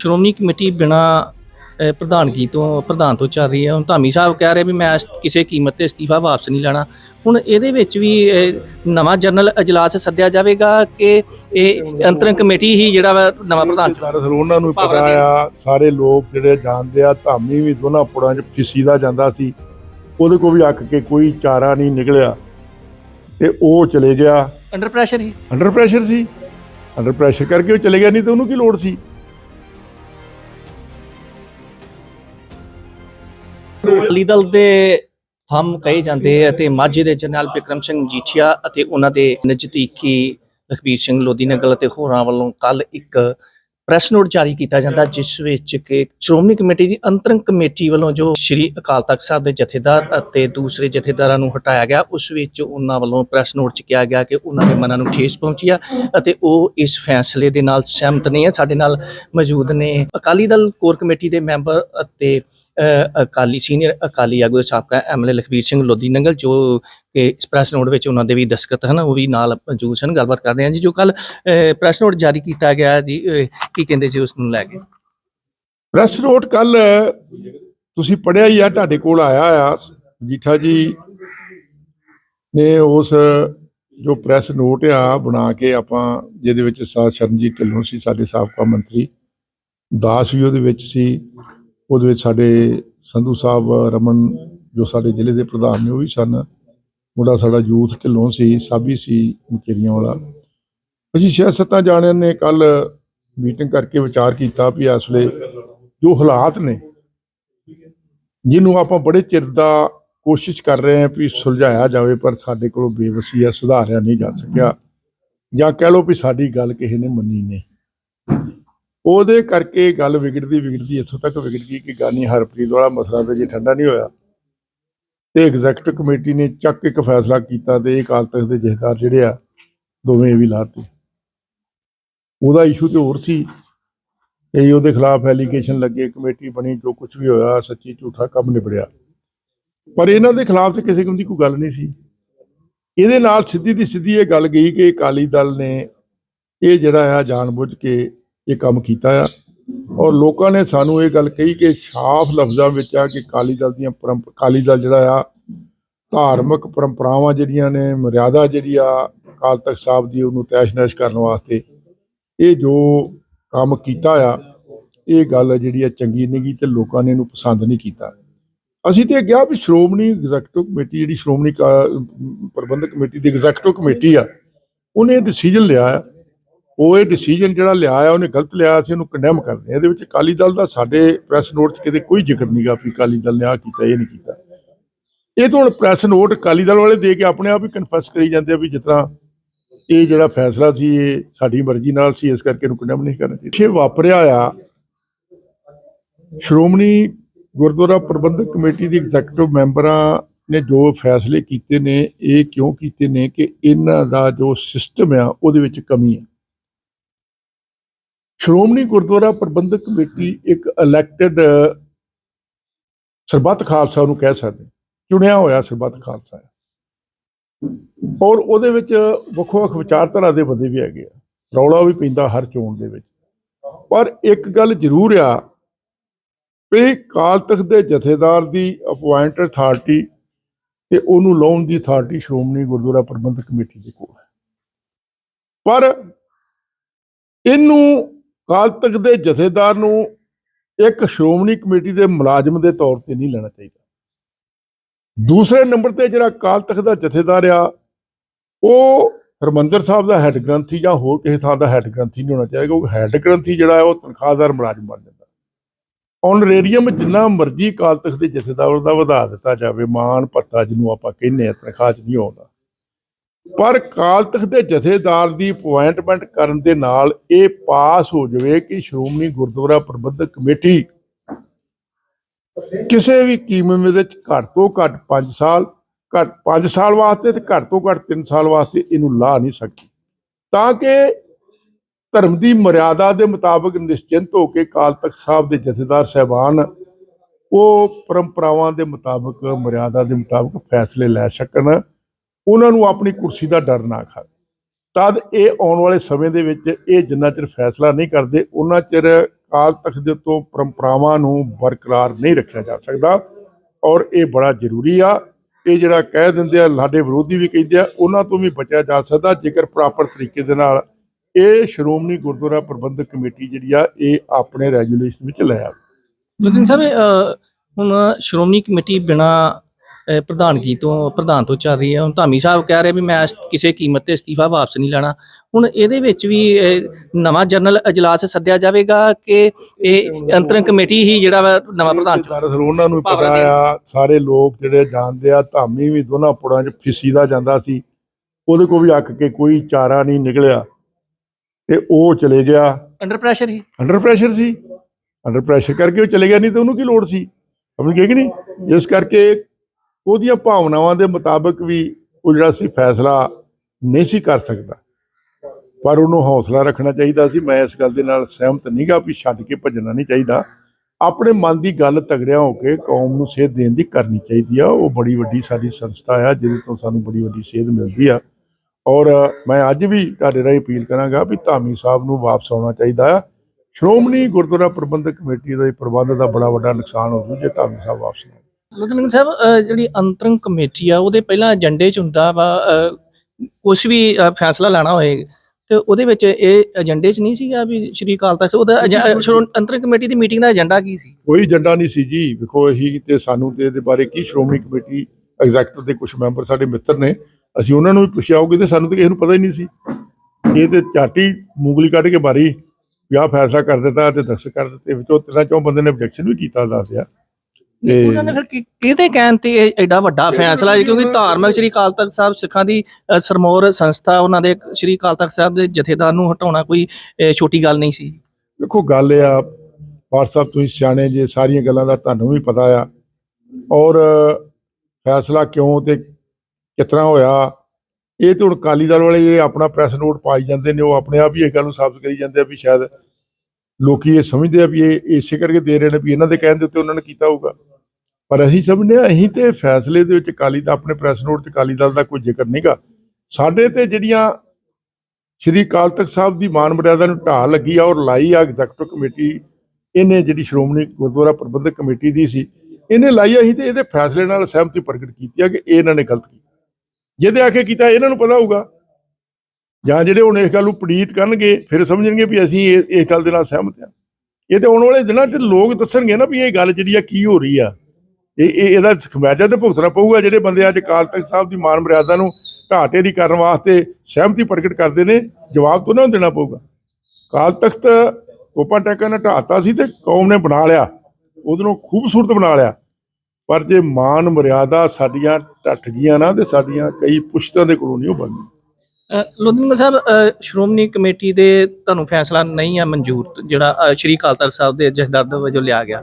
Shiromani committee ਬਿਨਾ ਪ੍ਰਧਾਨਗੀ ਤੋਂ ਪ੍ਰਧਾਨ ਤੋਂ ਚੱਲ ਰਹੀ ਹੈ। ਹੁਣ ਧਾਮੀ ਸਾਹਿਬ ਕਹਿ ਰਹੇ ਵੀ ਮੈਂ ਕਿਸੇ ਕੀਮਤ ਤੇ ਅਸਤੀਫਾ ਵਾਪਸ ਨਹੀਂ ਲੈਣਾ। ਹੁਣ ਇਹਦੇ ਵਿੱਚ ਵੀ ਨਵਾਂ ਜਨਰਲ ਅਜਲਾਸ ਸੱਦਿਆ ਜਾਵੇਗਾ ਕਿ ਇਹ ਅੰਤਰਿਮ ਕਮੇਟੀ ਹੀ ਜਿਹੜਾ ਨਵਾਂ ਪ੍ਰਧਾਨ? ਦਰਅਸਲ ਉਹਨਾਂ ਨੂੰ ਪਤਾ ਆ ਸਾਰੇ ਲੋਕ ਜਿਹੜੇ ਜਾਣਦੇ ਆ ਧਾਮੀ ਵੀ ਦੋਨਾਂ ਪੁੜਾਂ 'ਚ ਫਿਸੀਦਾ ਜਾਂਦਾ ਸੀ। ਉਹਦੇ ਕੋ ਵੀ ਅੱਕ ਕੇ ਕੋਈ ਚਾਰਾ ਨਹੀਂ ਨਿਕਲਿਆ। ਤੇ ਉਹ ਚਲੇ ਗਿਆ। ਅੰਡਰ ਪ੍ਰੈਸ਼ਰ ਹੀ। ਅੰਡਰ ਪ੍ਰੈਸ਼ਰ ਸੀ। ਅੰਡਰ ਪ੍ਰੈਸ਼ਰ ਕਰਕੇ ਉਹ ਚਲੇ ਗਿਆ ਨਹੀਂ ਤੇ ਉਹਨੂੰ ਕੀ ਲੋੜ ਸੀ? ਅਕਾਲੀ ਦਲ ਦੇ ਹਮ ਕਹੇ ਜਾਂਦੇ ਅਤੇ ਮਾਝੇ ਦੇ ਜਨਰਲ ਬਿਕਰਮ ਸਿੰਘ ਜੀਠੀਆ ਅਤੇ ਉਹਨਾਂ ਦੇ ਨਜ਼ਦੀਕੀ ਲਖਬੀਰ ਸਿੰਘ ਲੋਧੀਨਗਲ ਅਤੇ ਹੋਰਾਂ ਵੱਲੋਂ ਕੱਲ ਇੱਕ ਪ੍ਰੈਸ ਨੋਟ ਜਾਰੀ ਕੀਤਾ ਜਾਂਦਾ, ਜਿਸ ਵਿੱਚ ਕਿ ਸ਼੍ਰੋਮਣੀ ਕਮੇਟੀ ਦੀ ਅੰਤਰਿਮ ਕਮੇਟੀ ਵੱਲੋਂ ਜੋ ਸ੍ਰੀ ਅਕਾਲ ਤਖਤ ਸਾਹਿਬ ਦੇ ਜਥੇਦਾਰ ਅਤੇ ਦੂਸਰੇ ਜਥੇਦਾਰਾਂ ਨੂੰ ਹਟਾਇਆ ਗਿਆ, ਉਸ ਵਿੱਚ ਉਹਨਾਂ ਵੱਲੋਂ ਪ੍ਰੈਸ ਨੋਟ ਚ ਕਿਹਾ ਗਿਆ ਕਿ ਉਹਨਾਂ ਦੇ ਮਨਾਂ ਨੂੰ ਠੇਸ ਪਹੁੰਚੀ ਆ ਅਤੇ ਉਹ ਇਸ ਫੈਸਲੇ ਦੇ ਨਾਲ ਸਹਿਮਤ ਨਹੀਂ ਹੈ ਸਾਡੇ ਨਾਲ ਮੌਜੂਦ ਨੇ ਅਕਾਲੀ ਦਲ ਕੋਰ ਕਮੇਟੀ ਦੇ ਮੈਂਬਰ ਅਤੇ ਅਕਾਲੀ ਸੀਨੀਅਰ ਅਕਾਲੀ ਆਗੂ ਸਾਬਕਾ ਐਮਐਲਏ ਲਖਬੀਰ ਸਿੰਘ ਲੋਧੀ ਨੰਗਲ, ਜੋ ਕਿ ਇਸ ਪ੍ਰੈਸ ਨੋਟ ਵਿੱਚ ਉਹਨਾਂ ਦੇ ਵੀ ਦਸਖਤ ਹਨ, ਉਹ ਵੀ ਨਾਲ ਮੌਜੂਦ ਸਨ। ਗੱਲਬਾਤ ਕਰਦੇ ਹਾਂ ਜੀ, ਜੋ ਕੱਲ ਪ੍ਰੈਸ ਨੋਟ ਜਾਰੀ ਕੀਤਾ ਗਿਆ ਜੀ ਕੀ ਕਹਿੰਦੇ ਜੀ ਉਸ ਨੂੰ ਲੈ ਕੇ? ਪ੍ਰੈਸ ਨੋਟ ਕੱਲ ਤੁਸੀਂ ਪੜਿਆ ਹੀ ਆ, ਤੁਹਾਡੇ ਕੋਲ ਆਇਆ ਆ, ਜੀਠਾ ਜੀ ਨੇ ਉਸ ਜੋ ਪ੍ਰੈਸ ਨੋਟ ਆ, ਬਣਾ ਕੇ ਆਪਾਂ ਜਿਹਦੇ ਵਿੱਚ ਸਾ, ਸ਼ਰਨਜੀਤ ਢਿੱਲੋਂ ਸੀ, ਸਾਡੇ ਸਾਬਕਾ ਮੰਤਰੀ, ਦਾਸ ਵੀ ਉਹਦੇ ਵਿੱਚ ਸੀ। ਉਹਦੇ ਵਿੱਚ ਸਾਡੇ ਸੰਧੂ ਸਾਹਿਬ, ਰਮਨ ਜੋ ਸਾਡੇ ਜ਼ਿਲ੍ਹੇ ਦੇ ਪ੍ਰਧਾਨ ਨੇ, ਉਹ ਵੀ ਸਨ। ਮੁੰਡਾ ਸਾਡਾ ਯੂਥ ਢਿੱਲੋਂ ਸੀ, ਸਾਬੀ ਸੀ ਮਕੇਰੀਆਂ ਵਾਲਾ ਅਸੀਂ ਛੇ ਸੱਤਾਂ ਜਾਣਿਆਂ ਨੇ ਕੱਲ ਮੀਟਿੰਗ ਕਰਕੇ ਵਿਚਾਰ ਕੀਤਾ ਵੀ ਇਸ ਵੇਲੇ ਜੋ ਹਾਲਾਤ ਨੇ, ਜਿਹਨੂੰ ਆਪਾਂ ਬੜੇ ਚਿਰ ਦਾ ਕੋਸ਼ਿਸ਼ ਕਰ ਰਹੇ ਹਾਂ ਵੀ ਸੁਲਝਾਇਆ ਜਾਵੇ, ਪਰ ਸਾਡੇ ਕੋਲੋਂ ਬੇਵਸੀ ਹੈ ਸੁਧਾਰਿਆ ਨਹੀਂ ਜਾ ਸਕਿਆ। ਜਾਂ ਕਹਿ ਲਓ ਵੀ ਸਾਡੀ ਗੱਲ ਕਿਸੇ ਨੇ ਮੰਨੀ ਨਹੀਂ। ਉਹਦੇ ਕਰਕੇ ਗੱਲ ਵਿਗੜਦੀ ਵਿਗੜਦੀ ਇੱਥੋਂ ਤੱਕ ਵਿਗੜ ਗਈ ਕਿ ਗਾਨੀ ਹਰਪ੍ਰੀਤ ਵਾਲਾ ਮਸਲਾ ਤੇ ਜੇ ਠੰਡਾ ਨਹੀਂ ਹੋਇਆ ਤੇ ਐਗਜ਼ੈਕਟਿਵ ਕਮੇਟੀ ਨੇ ਚੱਕ ਇੱਕ ਫੈਸਲਾ ਕੀਤਾ ਤੇ ਇਹ ਅਕਾਲ ਤਖਤ ਦੇ ਜਥੇਦਾਰ ਜਿਹੜੇ ਆ, ਦੋਵੇਂ ਵੀ ਲਾਤੇ ਉਹਦਾ ਇਸ਼ੂ ਤੇ ਹੋਰ ਸੀ ਕਈ ਉਹਦੇ ਖਿਲਾਫ ਐਲੀਗੇਸ਼ਨ ਲੱਗੇ ਕਮੇਟੀ ਬਣੀ, ਜੋ ਕੁਝ ਵੀ ਹੋਇਆ, ਸੱਚੀ ਝੂਠਾ ਕੰਮ ਨਿਬੜਿਆ। ਪਰ ਇਹਨਾਂ ਦੇ ਖਿਲਾਫ ਤੇ ਕਿਸੇ ਕਿਸਮ ਦੀ ਕੋਈ ਗੱਲ ਨਹੀਂ ਸੀ। ਇਹਦੇ ਨਾਲ ਸਿੱਧੀ ਦੀ ਸਿੱਧੀ ਇਹ ਗੱਲ ਗਈ ਕਿ ਅਕਾਲੀ ਦਲ ਨੇ ਇਹ ਜਿਹੜਾ ਆ ਜਾਣਬੁੱਝ ਕੇ ਇਹ ਕੰਮ ਕੀਤਾ ਆ। ਔਰ ਲੋਕਾਂ ਨੇ ਸਾਨੂੰ ਇਹ ਗੱਲ ਕਹੀ ਕਿ ਸਾਫ਼ ਲਫ਼ਜ਼ਾਂ ਵਿੱਚ ਆ ਕਿ ਅਕਾਲੀ ਦਲ ਦੀਆਂ ਪਰੰਪ, ਅਕਾਲੀ ਦਲ ਜਿਹੜਾ ਆ, ਧਾਰਮਿਕ ਪਰੰਪਰਾਵਾਂ ਜਿਹੜੀਆਂ ਨੇ, ਮਰਿਆਦਾ ਜਿਹੜੀ ਆ, ਅਕਾਲ ਤਖਤ ਸਾਹਿਬ ਦੀ ਉਹਨੂੰ ਤੈਸ਼-ਨੈਸ਼ ਕਰਨ ਵਾਸਤੇ ਇਹ ਜੋ ਕੰਮ ਕੀਤਾ ਆ, ਇਹ ਗੱਲ ਜਿਹੜੀ ਆ ਚੰਗੀ ਨਹੀਂ ਗੀ ਤੇ ਲੋਕਾਂ ਨੇ ਇਹਨੂੰ ਪਸੰਦ ਨਹੀਂ ਕੀਤਾ। ਅਸੀਂ ਤੇ ਕਿਹਾ ਵੀ ਸ਼੍ਰੋਮਣੀ ਐਗਜ਼ੈਕਟਿਵ ਕਮੇਟੀ ਜਿਹੜੀ ਸ਼੍ਰੋਮਣੀ ਕਾ- ਪ੍ਰਬੰਧਕ ਕਮੇਟੀ ਦੀ ਐਗਜ਼ੈਕਟਿਵ ਕਮੇਟੀ ਆ, ਉਹਨੇ ਡਿਸੀਜਨ ਲਿਆ ਆ। ਉਹ ਇਹ ਡਿਸੀਜਨ ਜਿਹੜਾ ਲਿਆ ਆ, ਉਹਨੇ ਗਲਤ ਲਿਆ, ਅਸੀਂ ਉਹਨੂੰ ਕੰਡੈਮ ਕਰਦੇ ਆ ਇਹਦੇ ਵਿੱਚ ਅਕਾਲੀ ਦਲ ਦਾ ਸਾਡੇ ਪ੍ਰੈਸ ਨੋਟ 'ਚ ਕਿਤੇ ਕੋਈ ਜ਼ਿਕਰ ਨਹੀਂਗਾ ਵੀ ਅਕਾਲੀ ਦਲ ਨੇ ਆ ਕੀਤਾ, ਇਹ ਨਹੀਂ ਕੀਤਾ। ਇਹ ਤਾਂ ਹੁਣ ਪ੍ਰੈਸ ਨੋਟ ਅਕਾਲੀ ਦਲ ਵਾਲੇ ਦੇ ਕੇ ਆਪਣੇ ਆਪ ਹੀ ਕਨਫੈਸ ਕਰੀ ਜਾਂਦੇ ਆ ਵੀ ਜਿਸ ਤਰ੍ਹਾਂ ਇਹ ਜਿਹੜਾ ਫੈਸਲਾ ਸੀ, ਇਹ ਸਾਡੀ ਮਰਜ਼ੀ ਨਾਲ ਸੀ, ਇਸ ਕਰਕੇ ਇਹਨੂੰ ਕੰਡੈਮ ਨਹੀਂ ਕਰਨਾ ਚਾਹੀਦਾ। ਇਹ ਵਾਪਰਿਆ ਆ, ਸ਼੍ਰੋਮਣੀ ਗੁਰਦੁਆਰਾ ਪ੍ਰਬੰਧਕ ਕਮੇਟੀ ਦੇ ਐਗਜ਼ੈਕਟਿਵ ਮੈਂਬਰਾਂ ਨੇ ਜੋ ਫੈਸਲੇ ਕੀਤੇ ਨੇ, ਇਹ ਕਿਉਂ ਕੀਤੇ ਨੇ ਕਿ ਇਹਨਾਂ ਦਾ ਜੋ ਸਿਸਟਮ ਆ, ਉਹਦੇ ਵਿੱਚ ਕਮੀ ਹੈ ਸ਼੍ਰੋਮਣੀ ਗੁਰਦੁਆਰਾ ਪ੍ਰਬੰਧਕ ਕਮੇਟੀ ਇੱਕ ਇਲੈਕਟਿਡ ਸਰਬੱਤ ਖਾਲਸਾ ਨੂੰ ਕਹਿ ਸਕਦੇ ਚੁਣਿਆ ਹੋਇਆ ਸਰਬੱਤ ਖਾਲਸਾ ਹੈ। ਔਰ ਉਹਦੇ ਵਿੱਚ ਵੱਖੋ ਵੱਖ ਵਿਚਾਰਧਾਰਾ ਦੇ ਬੰਦੇ ਵੀ ਹੈਗੇ ਆ। ਰੌਲਾ ਵੀ ਪੈਂਦਾ ਹਰ ਚੋਣ ਦੇ ਵਿੱਚ। ਪਰ ਇੱਕ ਗੱਲ ਜ਼ਰੂਰ ਆ ਵੀ ਕਾਲ ਤਖਤ ਦੇ ਜਥੇਦਾਰ ਦੀ ਅਪਾਇੰਟਡ ਅਥਾਰਟੀ ਤੇ ਉਹਨੂੰ ਲਾਉਣ ਦੀ ਅਥਾਰਟੀ ਸ਼੍ਰੋਮਣੀ ਗੁਰਦੁਆਰਾ ਪ੍ਰਬੰਧਕ ਕਮੇਟੀ ਦੇ ਕੋਲ ਹੈ। ਪਰ ਇਹਨੂੰ ਅਕਾਲ ਤਖਤ ਦੇ ਜਥੇਦਾਰ ਨੂੰ ਇੱਕ ਸ਼੍ਰੋਮਣੀ ਕਮੇਟੀ ਦੇ ਮੁਲਾਜ਼ਮ ਦੇ ਤੌਰ ਤੇ ਨਹੀਂ ਲੈਣਾ ਚਾਹੀਦਾ। ਦੂਸਰੇ ਨੰਬਰ ਤੇ ਜਿਹੜਾ ਅਕਾਲ ਤਖਤ ਦਾ ਜਥੇਦਾਰ ਆ, ਉਹ ਹਰਮੰਦਰ ਸਾਹਿਬ ਦਾ ਹੈੱਡ ਗ੍ਰੰਥੀ ਜਾਂ ਹੋਰ ਕਿਸੇ ਥਾਂ ਦਾ ਹੈੱਡ ਗ੍ਰੰਥੀ ਨਹੀਂ ਹੋਣਾ ਚਾਹੀਦਾ, ਉਹ ਹੈੱਡ ਗ੍ਰੰਥੀ ਜਿਹੜਾ ਹੈ ਉਹ ਤਨਖਾਹਦਾਰ ਮੁਲਾਜ਼ਮ ਬਣ ਜਾਂਦਾ। ਆਨਰੇਰੀਅਮ ਜਿੰਨਾ ਮਰਜ਼ੀ ਅਕਾਲ ਤਖਤ ਦੇ ਜਥੇਦਾਰ ਦਾ ਵਧਾ ਦਿੱਤਾ ਜਾਵੇ ਮਾਨ ਭੱਤਾ ਜਿਹਨੂੰ ਆਪਾਂ ਕਹਿੰਦੇ ਆ ਤਨਖਾਹ 'ਚ ਨਹੀਂ ਆਉਂਦਾ। ਪਰ ਕਾਲ ਤਖਤ ਦੇ ਜਥੇਦਾਰ ਦੀ ਅਪਾਇੰਟਮੈਂਟ ਕਰਨ ਦੇ ਨਾਲ ਇਹ ਪਾਸ ਹੋ ਜਾਵੇ ਕਿ ਸ਼੍ਰੋਮਣੀ ਗੁਰਦੁਆਰਾ ਪ੍ਰਬੰਧਕ ਕਮੇਟੀ ਕਿਸੇ ਵੀ ਕੀਮਤ ਵਿੱਚ ਘੱਟ ਤੋਂ ਘੱਟ 5 ਸਾਲ, ਘੱਟ 5 ਸਾਲ ਵਾਸਤੇ ਤੇ ਘੱਟ ਤੋਂ ਘੱਟ 3 ਸਾਲ ਵਾਸਤੇ ਇਹਨੂੰ ਲਾ ਨਹੀਂ ਸਕਦੀ ਤਾਂ ਕਿ ਧਰਮ ਦੀ ਮਰਿਆਦਾ ਦੇ ਮੁਤਾਬਕ ਨਿਸ਼ਚਿੰਤ ਹੋ ਕੇ ਕਾਲ ਤਖਤ ਸਾਹਿਬ ਦੇ ਜਥੇਦਾਰ ਸਹਿਬਾਨ ਉਹ ਪਰੰਪਰਾਵਾਂ ਦੇ ਮੁਤਾਬਕ, ਮਰਿਆਦਾ ਦੇ ਮੁਤਾਬਕ ਫੈਸਲੇ ਲੈ ਸਕਣ। ਉਹਨਾਂ ਨੂੰ ਆਪਣੀ ਕੁਰਸੀ ਦਾ ਡਰ ਨਾ ਖਾਵੇ। ਤਦ ਇਹ ਆਉਣ ਵਾਲੇ ਸਮੇਂ ਦੇ ਵਿੱਚ ਇਹ ਜਿੰਨਾ ਚਿਰ ਫੈਸਲਾ ਨਹੀਂ ਕਰਦੇ, ਉਹਨਾਂ ਚਿਰ ਅਕਾਲ ਤਖਤ ਤੋਂ ਪਰੰਪਰਾਵਾਂ ਨੂੰ ਬਰਕਰਾਰ ਨਹੀਂ ਰੱਖਿਆ ਜਾ ਸਕਦਾ ਔਰ ਇਹ ਬੜਾ ਜ਼ਰੂਰੀ ਆ। ਇਹ ਜਿਹੜਾ ਕਹਿ ਦਿੰਦੇ ਆ ਸਾਡੇ ਵਿਰੋਧੀ ਵੀ ਕਹਿੰਦੇ ਆ, ਉਹਨਾਂ ਤੋਂ ਵੀ ਬਚਿਆ ਜਾ ਸਕਦਾ ਜੇਕਰ ਪ੍ਰੋਪਰ ਤਰੀਕੇ ਦੇ ਨਾਲ ਇਹ ਸ਼੍ਰੋਮਣੀ ਗੁਰਦੁਆਰਾ ਪ੍ਰਬੰਧਕ ਕਮੇਟੀ ਜਿਹੜੀ ਆ, ਇਹ ਆਪਣੇ ਰੈਗੂਲੇਸ਼ਨ ਵਿੱਚ ਲੈ ਆ ਲੇਕਿਨ ਸਰ ਹੁਣ ਸ਼੍ਰੋਮਣੀ ਕਮੇਟੀ ਬਿਨਾ ਪ੍ਰਧਾਨਗੀ ਤੋਂ ਪ੍ਰਧਾਨ ਤੋਂ ਚੱਲ ਰਹੀ ਹੈ। ਹੁਣ ਧਾਮੀ ਸਾਹਿਬ ਕਹਿ ਰਹੇ ਵੀ ਮੈਂ ਇਸ- ਕਿਸੇ ਕੀਮਤ ਤੇ ਅਸਤੀਫਾ ਵਾਪਸ ਨਹੀਂ ਲੈਣਾ। ਹੁਣ ਇਹਦੇ ਵਿੱਚ ਵੀ ਨਵਾਂ ਜਨਰਲ ਅਜਲਾਸ ਸੱਦਿਆ ਜਾਵੇਗਾ ਕਿ ਇਹ ਅੰਤਰਿਮ ਕਮੇਟੀ ਹੀ ਜਿਹੜਾ ਵਾ ਨਵਾਂ ਪ੍ਰਧਾਨ ਚੁਣੇ? ਦਰਅਸਲ ਉਹਨਾਂ ਨੂੰ ਭਾਵਨਾ ਪਤਾ ਆ। ਸਾਰੇ ਲੋਕ ਜਿਹੜੇ ਜਾਣਦੇ ਆ ਧਾਮੀ ਵੀ ਦੋਨਾਂ ਪੁੜਾਂ 'ਚ ਫਿਸੀਦਾ ਜਾਂਦਾ ਸੀ। ਉਹਦੇ ਕੋ ਵੀ ਅੱਕ ਕੇ ਕੋਈ ਚਾਰਾ ਨਹੀਂ ਨਿਕਲਿਆ। ਤੇ ਉਹ ਚਲੇ ਗਿਆ। ਅੰਡਰ ਪ੍ਰੈਸ਼ਰ ਹੀ। ਅੰਡਰ ਪ੍ਰੈਸ਼ਰ ਸੀ। ਅੰਡਰ ਪ੍ਰੈਸ਼ਰ ਕਰਕੇ ਉਹ ਚਲੇ ਗਿਆ ਨਹੀਂ ਤੇ ਉਹਨੂੰ ਕੀ ਲੋੜ ਸੀ? ਸਮਝ ਗਏ ਕਿ ਨਹੀਂ? ਇਸ ਕਰਕੇ ਉਹਦੀਆਂ ਭਾਵਨਾਵਾਂ ਦੇ ਮੁਤਾਬਕ ਵੀ ਉਹ ਜਿਹੜਾ ਸੀ ਫੈਸਲਾ ਨਹੀਂ ਸੀ ਕਰ ਸਕਦਾ। ਪਰ ਉਹਨੂੰ ਹੌਸਲਾ ਰੱਖਣਾ ਚਾਹੀਦਾ ਸੀ। ਮੈਂ ਇਸ ਗੱਲ ਦੇ ਨਾਲ ਸਹਿਮਤ ਨਹੀਂਗਾ ਵੀ ਛੱਡ ਕੇ ਭੱਜਣਾ ਨਹੀਂ ਚਾਹੀਦਾ। ਆਪਣੇ ਮਨ ਦੀ ਗੱਲ ਤਗੜਿਆ ਹੋ ਕੇ ਕੌਮ ਨੂੰ ਸੇਧ ਦੇਣ ਦੀ ਕਰਨੀ ਚਾਹੀਦੀ ਆ। ਉਹ ਬੜੀ ਵੱਡੀ ਸਾਡੀ ਸੰਸਥਾ ਆ, ਜਿਹਦੇ ਤੋਂ ਸਾਨੂੰ ਬੜੀ ਵੱਡੀ ਸੇਧ ਮਿਲਦੀ ਆ। ਔਰ ਮੈਂ ਅੱਜ ਵੀ ਤੁਹਾਡੇ ਰਾਹੀਂ ਅਪੀਲ ਕਰਾਂਗਾ ਵੀ ਧਾਮੀ ਸਾਹਿਬ ਨੂੰ ਵਾਪਸ ਆਉਣਾ ਚਾਹੀਦਾ ਆ। ਸ਼੍ਰੋਮਣੀ ਗੁਰਦੁਆਰਾ ਪ੍ਰਬੰਧਕ ਕਮੇਟੀ ਦਾ ਇਹ ਪ੍ਰਬੰਧ ਦਾ ਬੜਾ ਵੱਡਾ ਨੁਕਸਾਨ ਹੋਊ ਜੇ ਧਾਮੀ ਸਾਹਿਬ ਵਾਪਸ ਨਾ ਲੁਧਿਆਣਾ ਸਾਹਿਬ ਜਿਹੜੀ ਅੰਤਰਿਮ ਕਮੇਟੀ ਆ ਉਹਦੇ ਪਹਿਲਾਂ ਏਜੰਡੇ 'ਚ ਹੁੰਦਾ ਵਾ ਕੁਝ ਵੀ ਫੈਸਲਾ ਲੈਣਾ ਹੋਏ ਤੇ ਉਹਦੇ ਵਿੱਚ ਇਹ ਏਜੰਡੇ 'ਚ ਨਹੀਂ ਸੀਗਾ ਵੀ ਸ਼੍ਰੀ ਅਕਾਲ ਤਖਤ ਉਹਦਾ ਏਜੰ- ਅ, ਸ਼੍ਰੋ- ਅੰਤਰਿਮ ਕਮੇਟੀ ਦੀ ਮੀਟਿੰਗ ਦਾ ਏਜੰਡਾ ਕੀ ਸੀ? ਕੋਈ ਏਜੰਡਾ ਨਹੀਂ ਸੀ ਜੀ ਵੇਖੋ ਅਸੀਂ ਤੇ ਸਾਨੂੰ ਤੇ ਇਹਦੇ ਬਾਰੇ ਕੀ ਸ਼੍ਰੋਮਣੀ ਕਮੇਟੀ ਐਗਜ਼ੈਕਟਿਵ ਦੇ ਕੁਝ ਮੈਂਬਰ ਸਾਡੇ ਮਿੱਤਰ ਨੇ ਅਸੀਂ ਉਹਨਾਂ ਨੂੰ ਵੀ ਪੁੱਛਿਆ ਹੋਊਗਾ ਤੇ ਸਾਨੂੰ ਤੇ ਕਿਸੇ ਨੂੰ ਪਤਾ ਹੀ ਨਹੀਂ ਸੀ। ਇਹ ਤੇ ਝਾਟੀ ਮੂੰਗਲੀ ਕੱਢ ਕੇ ਬਾਰੀ ਵੀ ਆਹ ਫੈਸਲਾ ਕਰ ਦਿੱਤਾ ਤੇ ਦਸਤ ਕਰ ਦਿੱਤੇ ਵਿੱਚੋਂ ਤਿੰਨਾਂ ਚੋਂ ਬੰਦੇ ਨੇ ਆਬਜੈਕਸ਼ਨ ਵੀ ਕੀਤਾ ਦੱਸਿਆ ਤੇ ਉਹਨਾਂ ਨੇ ਫਿਰ ਕਿ- ਕਿਹਦੇ ਕਹਿਣ ਤੇ ਇਹ ਐਡਾ ਵੱਡਾ ਫੈਸਲਾ ਹੈ? ਕਿਉਂਕਿ ਧਾਰਮਿਕ ਸ਼੍ਰੀ ਅਕਾਲ ਤਖਤ ਸਾਹਿਬ ਸਿੱਖਾਂ ਦੀ ਅ, ਸਰਮੌਰ ਸੰਸਥਾ ਉਹਨਾਂ ਦੇ ਸ਼੍ਰੀ ਅਕਾਲ ਤਖਤ ਸਾਹਿਬ ਦੇ ਜਥੇਦਾਰ ਨੂੰ ਹਟਾਉਣਾ ਕੋਈ ਅ, ਛੋਟੀ ਗੱਲ ਨਹੀਂ ਸੀ। ਵੇਖੋ ਗੱਲ ਇਹ ਆ ਪਾਰ ਸਾਹਿਬ ਤੁਸੀਂ ਸਿਆਣੇ ਜੇ ਸਾਰੀਆਂ ਗੱਲਾਂ ਦਾ ਤੁਹਾਨੂੰ ਵੀ ਪਤਾ ਆ। ਔਰ ਫੈਸਲਾ ਕਿਉਂ ਤੇ ਕਿਤਨਾ ਹੋਇਆ? ਇਹ ਤੇ ਹੁਣ ਅਕਾਲੀ ਦਲ ਵਾਲੇ ਜਿਹੜੇ ਆਪਣਾ ਪ੍ਰੈਸ ਨੋਟ ਪਾਈ ਜਾਂਦੇ ਨੇ ਉਹ ਆਪਣੇ ਆਪ ਹੀ ਇਹ ਗੱਲ ਨੂੰ ਸਾਬਤ ਕਰੀ ਜਾਂਦੇ ਆ ਵੀ ਸ਼ਾਇਦ ਲੋਕੀ ਇਹ ਸਮਝਦੇ ਆ ਵੀ ਇਹ ਇਸੇ ਕਰਕੇ ਦੇ ਰਹੇ ਨੇ ਵੀ ਇਹਨਾਂ ਦੇ ਕਹਿਣ ਦੇ ਉੱਤੇ ਉਹਨਾਂ ਨੇ ਕੀਤਾ ਹੋਊਗਾ। ਪਰ ਅਸੀਂ ਸਮਝਦੇ ਹਾਂ, ਅਸੀਂ ਤੇ ਫੈਸਲੇ ਦੇ ਵਿੱਚ ਅਕਾਲੀ ਦਾ ਆਪਣੇ ਪ੍ਰੈਸ ਨੋਟ 'ਚ ਅਕਾਲੀ ਦਲ ਦਾ ਕੋਈ ਜ਼ਿਕਰ ਨਹੀਂਗਾ ਸਾਡੇ ਤੇ ਜਿਹੜੀਆਂ ਸ਼੍ਰੀ ਅਕਾਲ ਤਖਤ ਸਾਹਿਬ ਦੀ ਮਾਨ ਮਰਿਆਦਾ ਨੂੰ ਢਾਹ ਲੱਗੀ ਆ, ਔਰ ਲਾਈ ਆ ਐਗਜ਼ੈਕਟਿਵ ਕਮੇਟੀ, ਇਹਨੇ ਜਿਹੜੀ ਸ਼੍ਰੋਮਣੀ ਗੁਰਦੁਆਰਾ ਪ੍ਰਬੰਧਕ ਕਮੇਟੀ ਦੀ ਸੀ, ਇਹਨੇ ਲਾਈ ਅਸੀਂ ਸੀ ਤੇ ਇਹਦੇ ਫੈਸਲੇ ਨਾਲ ਸਹਿਮਤੀ ਪ੍ਰਗਟ ਕੀਤੀ ਆ ਕਿ ਇਹਨਾਂ ਨੇ ਗਲਤ ਕੀਤਾ। ਜਿਹਦੇ ਆਖੇ ਕੀਤਾ, ਇਹਨਾਂ ਨੂੰ ਪਤਾ ਹੋਊਗਾ। ਜਾਂ ਜਿਹੜੇ ਹੁਣ ਇਸ ਗੱਲ ਨੂੰ ਪੜੀਤ ਕਰਨਗੇ, ਫਿਰ ਸਮਝਣਗੇ ਵੀ ਅਸੀਂ ਇਹ, ਇਸ ਗੱਲ ਦੇ ਨਾਲ ਸਹਿਮਤ ਆ। ਇਹ ਤੇ ਆਉਣ ਵਾਲੇ ਦਿਨਾਂ 'ਚ ਲੋਕ ਦੱਸਣਗੇ ਨਾ ਵੀ ਇਹ ਗੱਲ ਜਿਹੜੀ ਆ ਕੀ ਹੋ ਰਹੀ ਆ। ਇਹ ਇਹ ਇਹਦਾ ਖਮਿਆਜਾ ਤੇ ਭੁਗਤਣਾ ਪਊਗਾ ਜਿਹੜੇ ਬੰਦੇ ਅੱਜ ਅਕਾਲ ਤਖਤ ਸਾਹਿਬ ਦੀ ਮਾਨ ਮਰਿਆਦਾ ਨੂੰ ਢਾਟੇ ਦੀ ਕਰਨ ਵਾਸਤੇ ਸਹਿਮਤੀ ਪ੍ਰਗਟ ਕਰਦੇ ਨੇ ਜਵਾਬ ਤੋਂ ਉਹਨਾਂ ਦੇਣਾ ਪਊਗਾ। ਅਕਾਲ ਤਖਤ ਕੋਪਾਂ ਟੈਕਾਂ ਨੇ ਢਾਤਾ ਸੀ ਤੇ ਕੌਮ ਨੇ ਬਣਾ ਲਿਆ ਉਹਦੇ ਖੂਬਸੂਰਤ ਬਣਾ ਲਿਆ। ਪਰ ਜੇ ਮਾਨ ਮਰਿਆਦਾ ਸਾਡੀਆਂ ਟੱਟ ਗਈਆਂ ਨਾ ਤੇ ਸਾਡੀਆਂ ਕਈ ਪੁਸ਼ਤਾਂ ਦੇ ਕੋਲੋਂ ਨਹੀਂ ਉਹ ਬਣਦੀ ਅ, ਸਾਹਿਬ ਸ਼੍ਰੋਮਣੀ ਕਮੇਟੀ ਦੇ ਤੁਹਾਨੂੰ ਫੈਸਲਾ ਨਹੀਂ ਆ ਮਨਜ਼ੂਰ ਜਿਹੜਾ ਸ਼੍ਰੀ ਅਕਾਲ ਤਖਤ ਸਾਹਿਬ ਦੇ ਜਥੇਦਾਰ ਵਜੋਂ ਲਿਆ ਗਿਆ।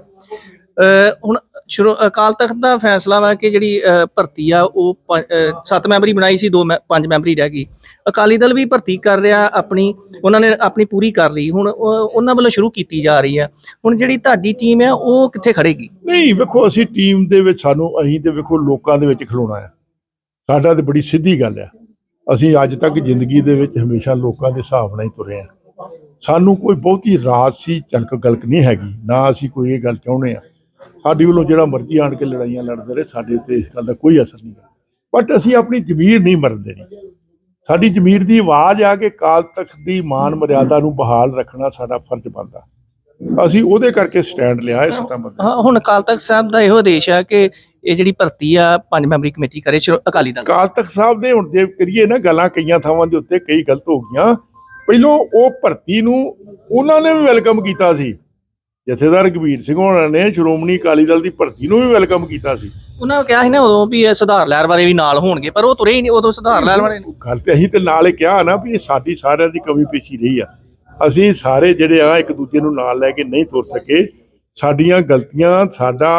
ਹੁਣ ਸ਼੍ਰੋ ਅਕਾਲ ਤਖਤ ਦਾ ਫੈਸਲਾ ਵਾ ਕਿ ਜਿਹੜੀ ਭਰਤੀ ਆ, ਉਹ ਪੰਜ- ਸੱਤ ਮੈਂਬਰੀ ਬਣਾਈ ਸੀ, ਦੋ ਮੈ- ਪੰਜ ਮੈਂਬਰੀ ਰਹਿ ਗਈ। ਅਕਾਲੀ ਦਲ ਵੀ ਭਰਤੀ ਕਰ ਰਿਹਾ, ਆਪਣੀ, ਉਹਨਾਂ ਨੇ ਆਪਣੀ ਪੂਰੀ ਕਰ ਲਈ। ਹੁਣ ਉਹਨਾਂ ਵੱਲੋਂ ਸ਼ੁਰੂ ਕੀਤੀ ਜਾ ਰਹੀ ਆ। ਹੁਣ ਜਿਹੜੀ ਤੁਹਾਡੀ ਟੀਮ ਆ, ਉਹ ਕਿੱਥੇ ਖੜੇਗੀ? ਨਹੀਂ, ਵੇਖੋ, ਅਸੀਂ ਟੀਮ ਦੇ ਵਿੱਚ ਸਾਨੂੰ, ਅਸੀਂ ਤੇ ਵੇਖੋ, ਲੋਕਾਂ ਦੇ ਵਿੱਚ ਖਲੋਣਾ ਆ। ਸਾਡਾ ਤੇ ਬੜੀ ਸਿੱਧੀ ਗੱਲ ਆ। ਅਸੀਂ ਅੱਜ ਤੱਕ ਜ਼ਿੰਦਗੀ ਦੇ ਵਿੱਚ ਹਮੇਸ਼ਾ ਲੋਕਾਂ ਦੇ ਹਿਸਾਬ ਨਾਲ ਹੀ ਤੁਰੇ ਆ। ਸਾਨੂੰ ਕੋਈ ਬਹੁਤੀ ਰਾਜਸੀ ਚਲਕ ਗਲਕ ਨਹੀਂ ਹੈਗੀ। ਨਾ ਅਸੀਂ ਕੋਈ ਇਹ ਗੱਲ ਚਾਹੁੰਦੇ ਆ ਸਾਡੀ ਵੱਲੋਂ ਜਿਹੜਾ ਮਰਜ਼ੀ ਆਣ ਕੇ ਲੜਾਈਆਂ ਲੜਦੇ ਰਹੇ ਸਾਡੇ ਉੱਤੇ ਇਸ ਗੱਲ ਦਾ ਕੋਈ ਅਸਰ ਨਹੀਂ ਹੈ ਬਟ ਅਸੀਂ ਆਪਣੀ ਜ਼ਮੀਰ ਨਹੀਂ ਮਰਨ ਦੇਣੀ। ਸਾਡੀ ਜ਼ਮੀਰ ਦੀ ਆਵਾਜ਼ ਆ ਕਿ ਕਾਲ ਤਖਤ ਦੀ ਮਾਨ ਮਰਿਆਦਾ ਨੂੰ ਬਹਾਲ ਰੱਖਣਾ ਸਾਡਾ ਫਰਜ਼ ਬਣਦਾ। ਅਸੀਂ ਉਹਦੇ ਕਰਕੇ ਸਟੈਂਡ ਲਿਆ ਇਸ ਸਤੰਬਰ ਹਾਂ ਹੁਣ ਅਕਾਲ ਤਖਤ ਸਾਹਿਬ ਦਾ ਇਹੋ ਆਦੇਸ਼ ਆ ਕਿ ਇਹ ਜਿਹੜੀ ਭਰਤੀ ਆ ਪੰਜ ਮੈਂਬਰੀ ਕਮੇਟੀ ਕਰੇ ਸ਼੍ਰੋ- ਅਕਾਲੀ ਦਲ। ਅਕਾਲ ਤਖਤ ਸਾਹਿਬ ਦੇ ਹੁਣ ਜੇ ਕਰੀਏ ਨਾ ਗੱਲਾਂ ਕਈਆਂ ਥਾਵਾਂ ਦੇ ਉੱਤੇ ਕਈ ਗਲਤ ਹੋ ਗਈਆਂ। ਪਹਿਲੋਂ ਉਹ ਭਰਤੀ ਨੂੰ ਉਹਨਾਂ ਨੇ ਵੀ ਵੈਲਕਮ ਕੀਤਾ ਸੀ। ਜਥੇਦਾਰ ਕਬੀਰ ਸਿੰਘ ਹੋਣਾ ਨੇ ਸ਼੍ਰੋਮਣੀ ਅਕਾਲੀ ਦਲ ਦੀ ਭਰਤੀ ਨੂੰ ਵੀ ਵੈਲਕਮ ਕੀਤਾ ਸੀ। ਉਹਨਾਂ ਨੇ ਕਿਹਾ ਸੀ ਨਾ ਉਦੋਂ ਵੀ ਇਹ ਸੁਧਾਰ ਲਹਿਰ ਵਾਲੇ ਵੀ ਨਾਲ ਹੋਣਗੇ ਪਰ ਉਹ ਤੁਰੇ ਹੀ ਨਹੀਂ ਉਦੋਂ ਸੁਧਾਰ ਲਹਿਰ ਵਾਲੇ ਗੱਲ ਤੇ ਅਸੀਂ ਤੇ ਨਾਲ ਹੀ ਕਿਹਾ ਨਾ ਵੀ ਇਹ ਸਾਡੀ ਸਾਰਿਆਂ ਦੀ ਕਮੀ ਪੇਸ਼ੀ ਰਹੀ ਆ। ਅਸੀਂ ਸਾਰੇ ਜਿਹੜੇ ਆ ਇੱਕ ਦੂਜੇ ਨੂੰ ਨਾਲ ਲੈ ਕੇ ਨਹੀਂ ਤੁਰ ਸਕੇ। ਸਾਡੀਆਂ ਗਲਤੀਆਂ ਸਾਡਾ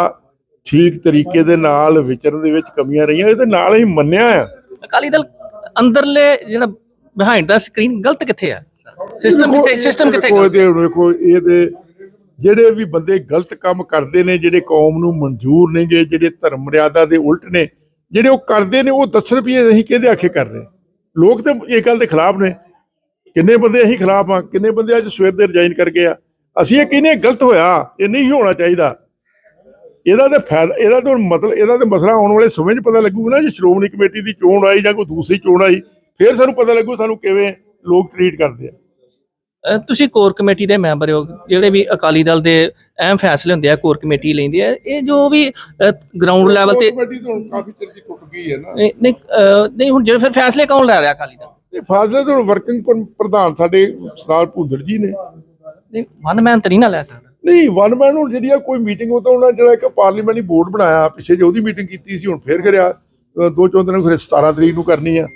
ਠੀਕ ਤਰੀਕੇ ਦੇ ਨਾਲ ਵਿਚਰਨ ਦੇ ਵਿੱਚ ਕਮੀਆਂ ਰਹੀਆਂ ਇਹਦੇ ਨਾਲ ਹੀ ਮੰਨਿਆ ਆ। ਅਕਾਲੀ ਦਲ ਅੰਦਰਲੇ ਜਿਹੜਾ ਬਿਹਾਈਂਡ ਦਾ ਸਕਰੀਨ ਗਲਤ ਕਿੱਥੇ ਆ? ਸਿਸਟਮ ਦੇਖੋ, ਕਿੱਥੇ ਸਿਸਟਮ ਕਿੱਥੇ ਦੇਖੋ ਹੁਣ ਵੇਖੋ ਇਹਦੇ ਜਿਹੜੇ ਵੀ ਬੰਦੇ ਗਲਤ ਕੰਮ ਕਰਦੇ ਨੇ, ਜਿਹੜੇ ਕੌਮ ਨੂੰ ਮਨਜ਼ੂਰ ਨਹੀਂ ਜਿਹੜੇ ਧਰਮ ਮਰਿਆਦਾ ਦੇ ਉਲਟ ਨੇ, ਜਿਹੜੇ ਉਹ ਕਰਦੇ ਨੇ, ਉਹ ਦੱਸਣ ਵੀ ਇਹ ਅਸੀਂ ਕਿਹਦੇ ਆਖੇ ਕਰ ਰਹੇ ਲੋਕ ਤੇ ਇਹ ਗੱਲ ਦੇ ਖਿਲਾਫ ਨੇ। ਕਿੰਨੇ ਬੰਦੇ ਅਸੀਂ ਖਿਲਾਫ ਆ ਕਿੰਨੇ ਬੰਦੇ ਅੱਜ ਸਵੇਰ ਦੇ ਰਿਜ਼ਾਈਨ ਕਰ ਗਏ ਆ? ਅਸੀਂ ਇਹ ਕਹਿੰਦੇ ਹਾਂ, ਗਲਤ ਹੋਇਆ, ਇਹ ਨਹੀਂ ਹੋਣਾ ਚਾਹੀਦਾ। ਇਹਦਾ ਤੇ ਫਾਇਦਾ, ਇਹਦਾ ਤਾਂ ਮਤਲਬ, ਇਹਦਾ ਤੇ ਮਸਲਾ ਆਉਣ ਵਾਲੇ ਸਮੇਂ 'ਚ ਪਤਾ ਲੱਗੂਗਾ ਨਾ, ਜੇ ਸ਼੍ਰੋਮਣੀ ਕਮੇਟੀ ਦੀ ਚੋਣ ਆਈ ਜਾਂ ਕੋਈ ਦੂਸਰੀ ਚੋਣ ਆਈ, ਫਿਰ ਸਾਨੂੰ ਪਤਾ ਲੱਗੂ ਸਾਨੂੰ ਕਿਵੇਂ ਲੋਕ ਟਰੀਟ ਕਰਦੇ ਆ। ਅ, ਤੁਸੀਂ ਕੋਰ ਕਮੇਟੀ ਦੇ ਮੈਂਬਰ ਹੋ ਜਿਹੜੇ ਵੀ ਅਕਾਲੀ ਦਲ ਦੇ ਅਹਿਮ ਫੈਸਲੇ ਹੁੰਦੇ ਆ ਕੋਰ ਕਮੇਟੀ ਲੈਂਦੀ ਹੈ ਇਹ ਜੋ ਵੀ ਗਰਾਊਂਡ ਲੈਵਲ ਤੇ ਕਮੇਟੀ ਤਾਂ ਕਾਫੀ ਚਿਰ ਦੀ ਟੁੱਟ ਗਈ ਹੈ ਨਾ। ਨਹੀਂ ਨਹੀਂ, ਅ, ਨਹੀਂ ਹੁਣ ਜਿਹੜੇ ਫਿਰ ਫੈਸਲੇ ਕੌਣ ਲੈ ਰਿਹਾ ਅਕਾਲੀ ਦਲ? ਇਹ ਫਾਸਲੇ ਤਾਂ ਵਰਕਿੰਗ ਪ੍ਰਧਾਨ ਸਾਡੇ ਸਰਦਾਰ ਭੁੱਦਰ ਜੀ ਨੇ। ਨਹੀਂ ਵਨ ਮੈਨ ਤਾਂ ਨਹੀਂ ਨਾ ਲੈ ਸਕਦਾ। ਨਹੀਂ ਵਨ ਮੈਨ ਹੁਣ ਜਿਹੜੀ ਆ ਕੋਈ ਮੀਟਿੰਗ ਉਹ ਤਾਂ ਉਹਨਾਂ ਜਿਹੜਾ ਇੱਕ ਪਾਰਲੀਮੈਂਟਰੀ ਬੋਰਡ ਬਣਾਇਆ ਪਿੱਛੇ ਜੇ ਉਹਦੀ ਮੀਟਿੰਗ ਕੀਤੀ ਸੀ ਹੁਣ ਫੇਰ ਕਰਿਆ ਅ, ਦੋ ਚੌਂ ਦਿਨ ਫਿਰ 17 ਤਰੀਕ ਨੂੰ ਕਰਨੀ ਆ।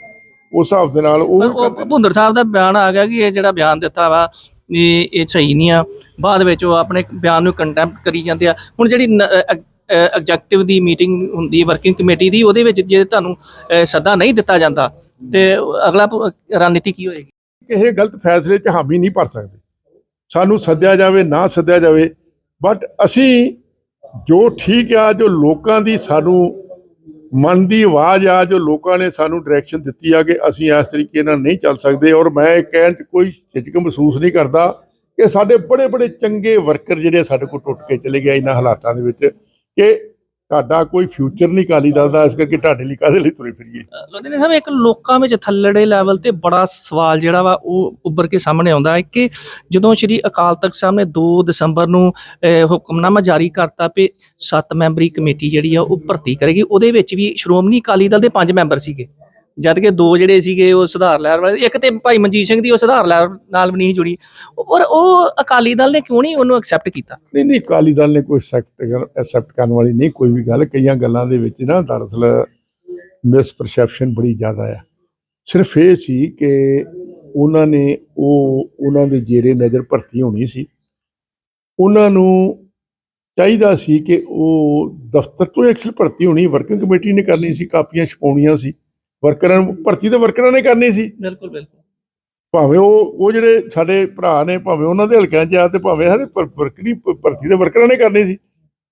ਉਸ ਹਿਸਾਬ ਦੇ ਨਾਲ ਉਹ। ਭੁੰਦਰ ਸਾਹਿਬ ਦਾ ਬਿਆਨ ਆ ਗਿਆ ਕਿ ਇਹ ਜਿਹੜਾ ਬਿਆਨ ਦਿੱਤਾ ਵਾ ਇਹ ਇਹ ਸਹੀ ਨਹੀਂ ਆ। ਬਾਅਦ ਵਿੱਚ ਉਹ ਆਪਣੇ ਬਿਆਨ ਨੂੰ ਕੰਟੈਂਪਟ ਕਰੀ ਜਾਂਦੇ ਆ। ਹੁਣ ਜਿਹੜੀ ਐਗਜ਼ੈਕਟਿਵ ਦੀ ਮੀਟਿੰਗ ਹੁੰਦੀ ਵਰਕਿੰਗ ਕਮੇਟੀ ਦੀ ਉਹਦੇ ਵਿੱਚ ਜੇ ਤੁਹਾਨੂੰ ਸੱਦਾ ਨਹੀਂ ਦਿੱਤਾ ਜਾਂਦਾ ਤੇ ਅਗਲਾ ਰਣਨੀਤੀ ਕੀ ਹੋਏਗੀ? ਕਿਸੇ ਗਲਤ ਫੈਸਲੇ 'ਚ ਹਾਮੀ ਨਹੀਂ ਭਰ ਸਕਦੇ। ਸਾਨੂੰ ਸੱਦਿਆ ਜਾਵੇ ਨਾ ਸੱਦਿਆ ਜਾਵੇ ਬਟ ਅਸੀਂ ਜੋ ਠੀਕ ਆ ਜੋ ਲੋਕਾਂ ਦੀ ਸਾਨੂੰ ਮਨ ਦੀ ਆਵਾਜ਼ ਆ ਜੋ ਲੋਕਾਂ ਨੇ ਸਾਨੂੰ ਡਾਇਰੈਕਸ਼ਨ ਦਿੱਤੀ ਆ ਕਿ ਅਸੀਂ ਇਸ ਤਰੀਕੇ ਨਾਲ ਨਹੀਂ ਚੱਲ ਸਕਦੇ ਔਰ ਮੈਂ ਇਹ ਕਹਿਣ 'ਚ ਕੋਈ ਝਿਜਕ ਮਹਿਸੂਸ ਨਹੀਂ ਕਰਦਾ ਕਿ ਸਾਡੇ ਬੜੇ ਬੜੇ ਚੰਗੇ ਵਰਕਰ ਜਿਹੜੇ ਸਾਡੇ ਕੋਲ ਟੁੱਟ ਕੇ ਚਲੇ ਗਏ ਇਹਨਾਂ ਹਾਲਾਤਾਂ ਦੇ ਵਿੱਚ ਕਿ ਤੁਹਾਡਾ ਕੋਈ ਫਿਊਚਰ ਨਹੀਂ ਕਾਲੀ ਦਲ ਇਸ ਕਰਕੇ ਤੁਹਾਡੇ ਲਈ ਕਾਹਦੇ ਲਈ ਤੁਰੇ ਫਿਰੀਏ? ਲੁਧਿਆਣਾ ਸਾਹਿਬ ਇੱਕ ਲੋਕਾਂ ਵਿੱਚ ਥੱਲੜੇ ਲੈਵਲ ਤੇ ਬੜਾ ਸਵਾਲ ਜਿਹੜਾ ਵਾ, ਉਹ ਉੱਭਰ ਕੇ ਸਾਹਮਣੇ ਆਉਂਦਾ ਹੈ ਕਿ ਜਦੋਂ ਸ਼੍ਰੀ ਅਕਾਲ ਤਖਤ ਸਾਹਿਬ ਨੇ 2 ਦਸੰਬਰ ਨੂੰ ਹੁਕਮਨਾਮਾ ਜਾਰੀ ਕਰਤਾ ਪੇ 7 ਮੈਂਬਰੀ ਕਮੇਟੀ ਜਿਹੜੀ ਆ, ਉਹ ਭਰਤੀ ਕਰੇਗੀ, ਉਹਦੇ ਵਿੱਚ ਵੀ ਸ਼੍ਰੋਮਣੀ ਅਕਾਲੀ ਦਲ ਦੇ 5 ਮੈਂਬਰ ਸੀਗੇ। ਜਦ ਕਿ ਦੋ ਜਿਹੜੇ ਸੀਗੇ ਉਹ ਸੁਧਾਰ ਲਹਿਰ ਵਾਲੇ, ਇੱਕ ਤੇ ਭਾਈ ਮਨਜੀਤ ਸਿੰਘ ਦੀ ਉਹ ਸੁਧਾਰ ਲਹਿਰ ਨਾਲ ਵੀ ਨਹੀਂ ਜੁੜੀ। ਔਰ ਉਹ ਅਕਾਲੀ ਦਲ ਨੇ ਕਿਉਂ ਨਹੀਂ ਉਹਨੂੰ ਐਕਸੈਪਟ ਕੀਤਾ? ਨਹੀਂ ਨਹੀਂ, ਅਕਾਲੀ ਦਲ ਨੇ ਕੋਈ ਐਕਸੈਪਟ ਕਰਨ ਵਾਲੀ ਨਹੀਂ, ਕੋਈ ਵੀ ਗੱਲ। ਕਈਆਂ ਗੱਲਾਂ ਦੇ ਵਿੱਚ ਨਾ ਦਰਅਸਲ ਮਿਸ ਪਰਸੈਪਸ਼ਨ ਬੜੀ ਜ਼ਿਆਦਾ ਆ। ਸਿਰਫ ਇਹ ਸੀ ਕਿ ਉਹਨਾਂ ਨੇ ਉਹ, ਉਹਨਾਂ ਦੇ ਜੇਰੇ ਨਜ਼ਰ ਭਰਤੀ ਹੋਣੀ ਸੀ। ਉਹਨਾਂ ਨੂੰ ਚਾਹੀਦਾ ਸੀ ਕਿ ਉਹ ਦਫ਼ਤਰ ਤੋਂ ਐਕਸਲ ਭਰਤੀ ਹੋਣੀ ਵਰਕਿੰਗ ਕਮੇਟੀ ਨੇ ਕਰਨੀ ਸੀ, ਕਾਪੀਆਂ ਛਪਾਉਣੀਆਂ ਸੀ। ਵਰਕਰਾਂ ਨੂੰ ਭਰਤੀ ਤਾਂ ਵਰਕਰਾਂ ਨੇ ਕਰਨੀ ਸੀ। ਬਿਲਕੁਲ ਬਿਲਕੁਲ। ਭਾਵੇਂ ਉਹ ਉਹ ਜਿਹੜੇ ਸਾਡੇ ਭਰਾ ਨੇ ਭਾਵੇਂ ਉਹਨਾਂ ਦੇ ਹਲਕਿਆਂ 'ਚ ਆ ਤੇ ਭਾਵੇਂ ਪਰ- ਵਰਕਰੀ ਭਰਤੀ ਦੇ ਵਰਕਰਾਂ ਨੇ ਕਰਨੀ ਸੀ।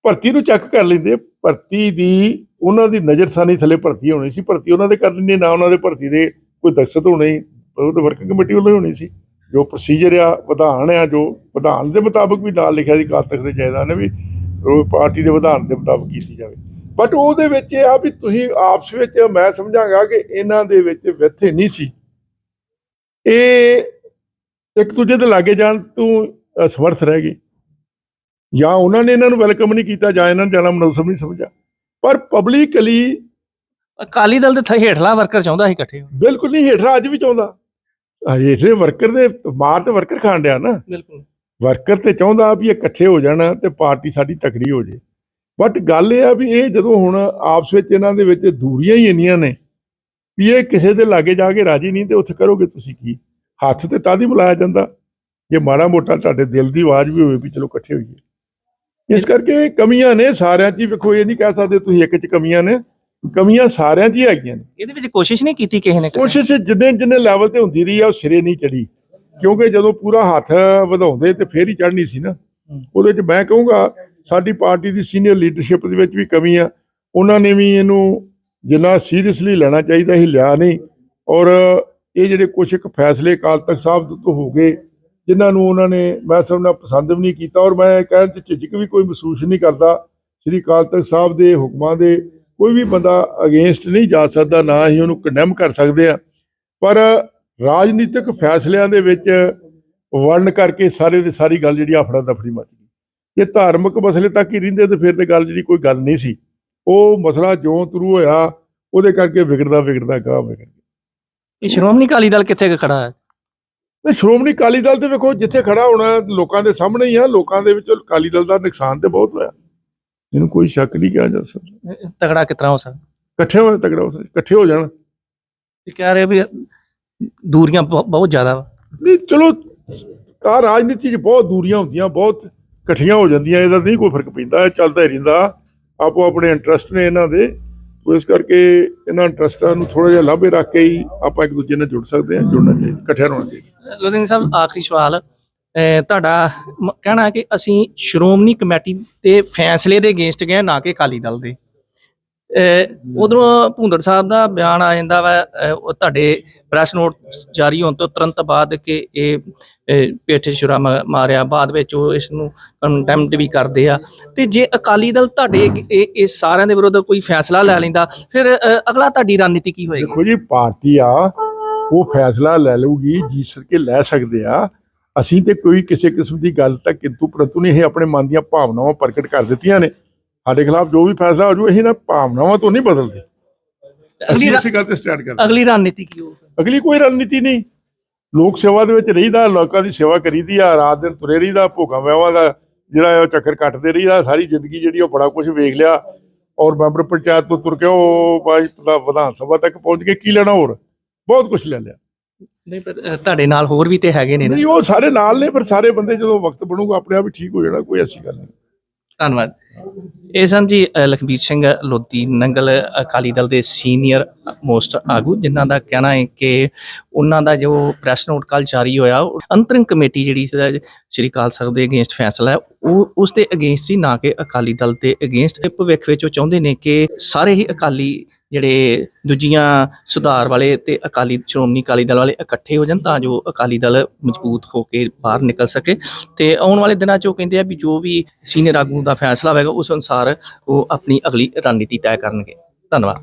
ਭਰਤੀ ਨੂੰ ਚੈੱਕ ਕਰ ਲੈਂਦੇ ਭਰਤੀ ਦੀ ਉਹਨਾਂ ਦੀ ਨਜ਼ਰਸਾਨੀ ਥੱਲੇ ਭਰਤੀ ਹੋਣੀ ਸੀ। ਭਰਤੀ ਉਹਨਾਂ ਦੇ ਕਰਨੀ ਨਹੀਂ ਨਾ ਉਹਨਾਂ ਦੇ ਭਰਤੀ ਦੇ ਕੋਈ ਦਖਸ਼ਤ ਹੋਣੀ। ਉਹ ਤਾਂ ਵਰਕਿੰਗ ਕਮੇਟੀ ਵੱਲੋਂ ਹੋਣੀ ਸੀ। ਜੋ ਪ੍ਰੋਸੀਜਰ ਆ ਵਿਧਾਨ ਆ ਜੋ ਵਿਧਾਨ ਦੇ ਮੁਤਾਬਕ ਵੀ ਨਾਲ ਲਿਖਿਆ ਸੀ ਤਖਤ ਦੇ ਜਾਇਦਾਦ ਨੇ ਵੀ ਉਹ ਪਾਰਟੀ ਦੇ ਵਿਧਾਨ ਦੇ ਮੁਤਾਬਕ ਕੀਤੀ ਜਾਵੇ। ਬਟ ਉਹਦੇ ਵਿੱਚ ਇਹ ਆ ਵੀ ਤੁਸੀਂ ਆਪਸ ਵਿੱਚ ਮੈਂ ਸਮਝਾਂਗਾ ਕਿ ਇਹਨਾਂ ਦੇ ਵਿੱਚ ਵਿਥੇ ਨਹੀਂ ਸੀ। ਇਹ ਇੱਕ ਦੂਜੇ ਦੇ ਲਾਗੇ ਜਾਣ ਤੋਂ ਅਸਮਰਥ ਰਹਿ ਗਏ। ਜਾਂ ਉਹਨਾਂ ਨੇ ਇਹਨਾਂ ਨੂੰ ਵੈਲਕਮ ਨਹੀਂ ਕੀਤਾ ਜਾਂ ਇਹਨਾਂ ਨੇ ਜਾਣਾ ਮਨੋਸਮ ਨਹੀਂ ਸਮਝਿਆ। ਪਰ ਪਬਲਿਕਲੀ ਅਕਾਲੀ ਦਲ ਦੇ ਥ- ਹੇਠਲਾ ਵਰਕਰ ਚਾਹੁੰਦਾ ਸੀ ਇਕੱਠੇ ਬਿਲਕੁਲ ਨਹੀਂ ਹੇਠਲਾ ਅੱਜ ਵੀ ਚਾਹੁੰਦਾ। ਹੇਠਲੇ ਵਰਕਰ ਦੇ ਮਾਰ ਤੇ ਵਰਕਰ ਖਾਣ ਡਿਆ ਨਾ। ਬਿਲਕੁਲ। ਵਰਕਰ ਤੇ ਚਾਹੁੰਦਾ ਵੀ ਇਹ ਇਕੱਠੇ ਹੋ ਜਾਣ ਤੇ ਪਾਰਟੀ ਸਾਡੀ ਤਕੜੀ ਹੋ ਜੇ। ਬਟ ਗੱਲ ਇਹ ਆ ਵੀ ਇਹ ਜਦੋਂ ਹੁਣ ਆਪਸ ਵਿੱਚ ਇਹਨਾਂ ਦੇ ਵਿੱਚ ਦੂਰੀਆਂ ਹੀ ਇੰਨੀਆਂ ਨੇ ਵੀ ਇਹ ਕਿਸੇ ਦੇ ਲਾਗੇ ਜਾ ਕੇ ਰਾਜੀ ਨਹੀਂ ਤੇ ਉੱਥੇ ਕਰੋਗੇ ਤੁਸੀਂ ਕੀ? ਹੱਥ ਤੇ ਤਾਂ ਹੀ ਬੁਲਾਇਆ ਜਾਂਦਾ। ਜੇ ਮਾੜਾ ਮੋਟਾ ਤੁਹਾਡੇ ਦਿਲ ਦੀ ਆਵਾਜ਼ ਵੀ ਹੋਵੇ ਵੀ ਚਲੋ ਇਕੱਠੇ ਹੋਈਏ। ਇਸ ਕਰਕੇ ਕਮੀਆਂ ਨੇ ਸਾਰਿਆਂ 'ਚ ਹੀ ਵੇਖੋ ਇਹ ਨਹੀਂ ਕਹਿ ਸਕਦੇ ਤੁਸੀਂ ਇੱਕ 'ਚ ਕਮੀਆਂ ਨੇ ਕਮੀਆਂ ਸਾਰਿਆਂ 'ਚ ਹੀ ਹੈਗੀਆਂ ਨੇ। ਇਹਦੇ ਵਿੱਚ ਕੋਸ਼ਿਸ਼ ਨਹੀਂ ਕੀਤੀ ਕਿਸੇ ਨੇ। ਕੋਸ਼ਿਸ਼ ਜਿੰਨੇ ਜਿੰਨੇ ਲੈਵਲ ਤੇ ਹੁੰਦੀ ਰਹੀ ਆ ਉਹ ਸਿਰੇ ਨਹੀਂ ਚੜੀ ਕਿਉਂਕਿ ਜਦੋਂ ਪੂਰਾ ਹੱਥ ਵਧਾਉਂਦੇ ਤੇ ਫੇਰ ਹੀ ਚੜ੍ਹਨੀ ਸੀ ਨਾ। ਉਹਦੇ 'ਚ ਮੈਂ ਕਹੂੰਗਾ ਸਾਡੀ ਪਾਰਟੀ ਦੀ ਸੀਨੀਅਰ ਲੀਡਰਸ਼ਿਪ ਦੇ ਵਿੱਚ ਵੀ ਕਮੀ ਆ। ਉਹਨਾਂ ਨੇ ਵੀ ਇਹਨੂੰ ਜਿੰਨਾ ਸੀਰੀਅਸਲੀ ਲੈਣਾ ਚਾਹੀਦਾ ਸੀ, ਲਿਆ ਨਹੀਂ। ਔਰ ਇਹ ਜਿਹੜੇ ਕੁਝ ਇੱਕ ਫੈਸਲੇ ਅਕਾਲ ਤਖਤ ਸਾਹਿਬ ਤੋਂ ਹੋ ਗਏ, ਜਿਨ੍ਹਾਂ ਨੂੰ ਉਹਨਾਂ ਨੇ ਮੈਂ ਸਮਝਣਾ ਪਸੰਦ ਵੀ ਨਹੀਂ ਕੀਤਾ ਔਰ ਮੈਂ ਕਹਿਣ ਚ ਝਿਜਕ ਵੀ ਕੋਈ ਮਹਿਸੂਸ ਨਹੀਂ ਕਰਦਾ, ਸ੍ਰੀ ਅਕਾਲ ਤਖਤ ਸਾਹਿਬ ਦੇ ਹੁਕਮਾਂ ਦੇ ਕੋਈ ਵੀ ਬੰਦਾ ਅਗੇਂਸਟ ਨਹੀਂ ਜਾ ਸਕਦਾ, ਨਾ ਹੀ ਉਹਨੂੰ ਕੰਡੈਮ ਕਰ ਸਕਦੇ ਆ। ਪਰ ਰਾਜਨੀਤਿਕ ਫੈਸਲਿਆਂ ਦੇ ਵਿੱਚ ਵਰਣ ਕਰਕੇ ਸਾਰੇ ਦੀ ਸਾਰੀ ਗੱਲ ਜਿਹੜੀ ਆਫੜਾ ਦਫੜੀ ਮਚ ਜੇ ਧਾਰਮਿਕ ਮਸਲੇ ਤੱਕ ਹੀ ਰਹਿੰਦੇ ਤੇ ਫਿਰ ਤੇ ਗੱਲ ਜਿਹੜੀ ਕੋਈ ਗੱਲ ਨਹੀਂ ਸੀ। ਉਹ ਮਸਲਾ ਜਿਉਂ ਤੁਰੂ ਹੋਇਆ ਉਹਦੇ ਕਰਕੇ ਵਿਗੜਦਾ ਵਿਗੜਦਾ ਗਾਂ ਵਿਗੜ ਗਿਆ। ਇਹ ਸ਼੍ਰੋਮਣੀ ਅਕਾਲੀ ਦਲ ਕਿੱਥੇ ਖੜਾ ਹੈ? ਤੇ ਸ਼੍ਰੋਮਣੀ ਅਕਾਲੀ ਦਲ ਤੇ ਵੇਖੋ ਜਿੱਥੇ ਖੜਾ ਹੋਣਾ ਲੋਕਾਂ ਦੇ ਸਾਹਮਣੇ ਹੀ ਆ ਲੋਕਾਂ ਦੇ ਵਿੱਚ ਅਕਾਲੀ ਦਲ ਦਾ ਨੁਕਸਾਨ ਤੇ ਬਹੁਤ ਹੋਇਆ। ਇਹਨੂੰ ਕੋਈ ਸ਼ੱਕ ਨਹੀਂ ਕਿਹਾ ਜਾ ਸਕਦਾ। ਤਗੜਾ ਕਿਤਨਾ ਹੋ ਸਕਦਾ? ਇਕੱਠੇ ਹੋਣ ਤਗੜਾ ਹੋ ਸਕਦਾ ਇਕੱਠੇ ਹੋ ਜਾਣ। ਇਹ ਕਹਿ ਰਹੇ ਵੀ ਦੂਰੀਆਂ ਬਹੁ- ਬਹੁਤ ਜ਼ਿਆਦਾ ਵਾ। ਨਹੀਂ ਚਲੋ ਆ ਰਾਜਨੀਤੀ 'ਚ ਬਹੁਤ ਦੂਰੀਆਂ ਹੁੰਦੀਆਂ ਬਹੁਤ ਇਕੱਠੀਆਂ ਹੋ ਜਾਂਦੀਆਂ, ਇਹਦਾ ਨਹੀਂ ਕੋਈ ਫ਼ਰਕ ਪੈਂਦਾ, ਇਹ ਚੱਲਦਾ ਹੀ ਰਹਿੰਦਾ। ਆਪੋ ਆਪਣੇ ਇੰਟਰਸਟ ਨੇ ਇਹਨਾਂ ਦੇ ਇਸ ਕਰਕੇ ਇਹਨਾਂ ਇੰਟਰਸਟਾਂ ਨੂੰ ਥੋੜਾ ਜਿਹਾ ਲਾਭੇ ਰੱਖ ਕੇ ਹੀ ਆਪਾਂ ਇੱਕ ਦੂਜੇ ਨਾਲ ਜੁੜ ਸਕਦੇ ਹਾਂ, ਜੁੜਨਾ ਚਾਹੀਦਾ, ਇਕੱਠਿਆਂ ਹੋਣਾ ਚਾਹੀਦਾ। ਲੁਧਿਆਣਾ ਸਾਹਿਬ, ਆਖਰੀ ਸਵਾਲ ਤੁਹਾਡਾ ਕਹਿਣਾ ਕਿ ਅਸੀਂ ਸ਼੍ਰੋਮਣੀ ਕਮੇਟੀ ਦੇ ਫੈਸਲੇ ਦੇ ਅਗੇਂਸਟ ਗਏ ਨਾ ਕਿ ਅਕਾਲੀ ਦਲ ਦੇ। ਉਧਰੋਂ ਭੁੰਦੜ ਸਾਹਿਬ ਦਾ ਬਿਆਨ ਆ ਜਾਂਦਾ ਵਾ ਉਹ ਤੁਹਾਡੇ ਪ੍ਰੈਸ ਨੋਟ ਜਾਰੀ ਹੋਣ ਤੋਂ ਤੁਰੰਤ ਬਾਅਦ ਕਿ ਇਹ ਪੇਠੇ ਛੁਰਾ ਮਾਰਿਆ, ਬਾਅਦ ਵਿੱਚ ਉਹ ਇਸ ਨੂੰ ਕੰਟੈਂਪਟ ਵੀ ਕਰਦੇ ਆ। ਤੇ ਜੇ ਅਕਾਲੀ ਦਲ ਤੁਹਾਡੇ ਇਹ ਸਾਰਿਆਂ ਦੇ ਵਿਰੁੱਧ ਕੋਈ ਫੈਸਲਾ ਲੈ ਲੈਂਦਾ, ਫਿਰ ਅਗਲਾ ਤੁਹਾਡੀ ਰਣਨੀਤੀ ਕੀ ਹੋਏਗੀ? ਦੇਖੋ ਜੀ ਪਾਰਟੀ ਆ, ਉਹ ਫੈਸਲਾ ਲੈ ਲਊਗੀ, ਜਿਸ ਸਕੇ ਲੈ ਸਕਦੇ ਆ। ਅਸੀਂ ਤੇ ਕੋਈ ਕਿਸੇ ਕਿਸਮ ਦੀ ਗੱਲ ਤੱਕ ਕਿੰਤੂ ਪਰੰਤੂ ਨਹੀਂ, ਇਹ ਆਪਣੇ ਮਨ ਦੀਆਂ ਭਾਵਨਾਵਾਂ ਪ੍ਰਗਟ ਕਰ ਦਿੱਤੀਆਂ ਨੇ। ਸਾਡੇ ਖਿਲਾਫ ਜੋ ਵੀ ਫੈਸਲਾ ਹੋ ਜੂ ਇਹ ਨਾ ਭਾਵਨਾਵਾਂ ਤੋਂ ਨਹੀਂ ਬਦਲਦੇ। ਅਸੀਂ ਇਸੇ ਗੱਲ ਤੇ ਸਟੈਂਡ ਕਰਦੇ ਅਗਲੀ ਰਣਨੀਤੀ ਕੀ ਹੋਊ ਅਗਲੀ ਕੋਈ ਰਣਨੀਤੀ ਨਹੀਂ। ਲੋਕ ਸੇਵਾ ਦੇ ਵਿੱਚ ਰਹੀਦਾ ਲੋਕਾਂ ਦੀ ਸੇਵਾ ਕਰੀਦੀ ਆ ਰਾਤ ਦਿਨ ਤੁਰੇ ਰਹੀਦਾ ਭੋਗਾਂ ਵਿਆਹਾਂ ਦਾ ਜਿਹੜਾ ਉਹ ਚੱਕਰ ਕੱਟਦੇ ਰਹੀਦਾ ਸਾਰੀ ਜ਼ਿੰਦਗੀ ਜਿਹੜੀ ਉਹ ਬੜਾ ਕੁਝ ਵੇਖ ਲਿਆ। ਔਰ ਮੈਂਬਰ ਪੰਚਾਇਤ ਤੋਂ ਤੁਰ ਕੇ ਉਹ ਵਿਧਾਨ ਸਭਾ ਤੱਕ ਪਹੁੰਚ ਕੇ ਕੀ ਲੈਣਾ ਹੋਰ? ਬਹੁਤ ਕੁਝ ਲੈ ਲਿਆ। ਨਹੀਂ ਪਰ ਤੁਹਾਡੇ ਨਾਲ ਹੋਰ ਵੀ ਤੇ ਹੈਗੇ ਨੇ ਨਾ। ਨਹੀਂ ਉਹ ਸਾਰੇ ਨਾਲ ਨੇ ਪਰ ਸਾਰੇ ਬੰਦੇ ਜਦੋਂ ਵਕਤ ਬਣੂਗਾ ਆਪਣੇ ਆਪ ਹੀ ਠੀਕ ਹੋ ਜਾਣਾ ਕੋਈ ਐਸੀ ਗੱਲ ਨਹੀਂ। ਧੰਨਵਾਦ। ਇਹ ਸਨ ਜੀ ਲਖਬੀਰ ਸਿੰਘ ਲੋਧੀ ਨੰਗਲ ਅਕਾਲੀ ਦਲ ਦੇ ਸੀਨੀਅਰ ਮੋਸਟ ਆਗੂ ਜਿਨ੍ਹਾਂ ਦਾ ਕਹਿਣਾ ਹੈ ਕਿ ਉਹਨਾਂ ਦਾ ਜੋ ਪ੍ਰੈਸ ਨੋਟ ਕੱਲ ਜਾਰੀ ਹੋਇਆ ਅੰਤਰਿੰਗ ਕਮੇਟੀ ਜਿਹੜੀ ਸੀ, ਸ਼੍ਰੀ ਅਕਾਲ ਸਾਹਿਬ ਦੇ ਅਗੇਂਸਟ ਫੈਸਲਾ ਹੈ ਉਹ ਉਸ ਦੇ ਅਗੇਂਸਟ ਸੀ ਨਾ ਕਿ ਅਕਾਲੀ ਦਲ ਦੇ ਅਗੇਂਸਟ। ਭਵਿੱਖ ਵਿੱਚ ਉਹ ਚਾਹੁੰਦੇ ਨੇ ਕਿ ਸਾਰੇ ਹੀ ਅਕਾਲੀ ਜਿਹੜੇ ਦੂਜੀਆਂ ਸੁਧਾਰ ਵਾਲੇ ਤੇ ਅਕਾਲੀ, ਸ਼੍ਰੋਮਣੀ ਅਕਾਲੀ ਦਲ ਵਾਲੇ ਇਕੱਠੇ ਹੋ ਜਾਣ ਤਾਂ ਜੋ ਅਕਾਲੀ ਦਲ ਮਜ਼ਬੂਤ ਹੋ ਕੇ ਬਾਹਰ ਨਿਕਲ ਸਕੇ। ਤੇ ਆਉਣ ਵਾਲੇ ਦਿਨਾਂ 'ਚ ਉਹ ਕਹਿੰਦੇ ਆ ਵੀ ਜੋ ਵੀ ਸੀਨੀਅਰ ਆਗੂ ਦਾ ਫੈਸਲਾ ਹੋਵੇਗਾ, ਉਸ ਅਨੁਸਾਰ ਉਹ ਆਪਣੀ ਅਗਲੀ ਰਣਨੀਤੀ ਤੈਅ ਕਰਨਗੇ। ਧੰਨਵਾਦ।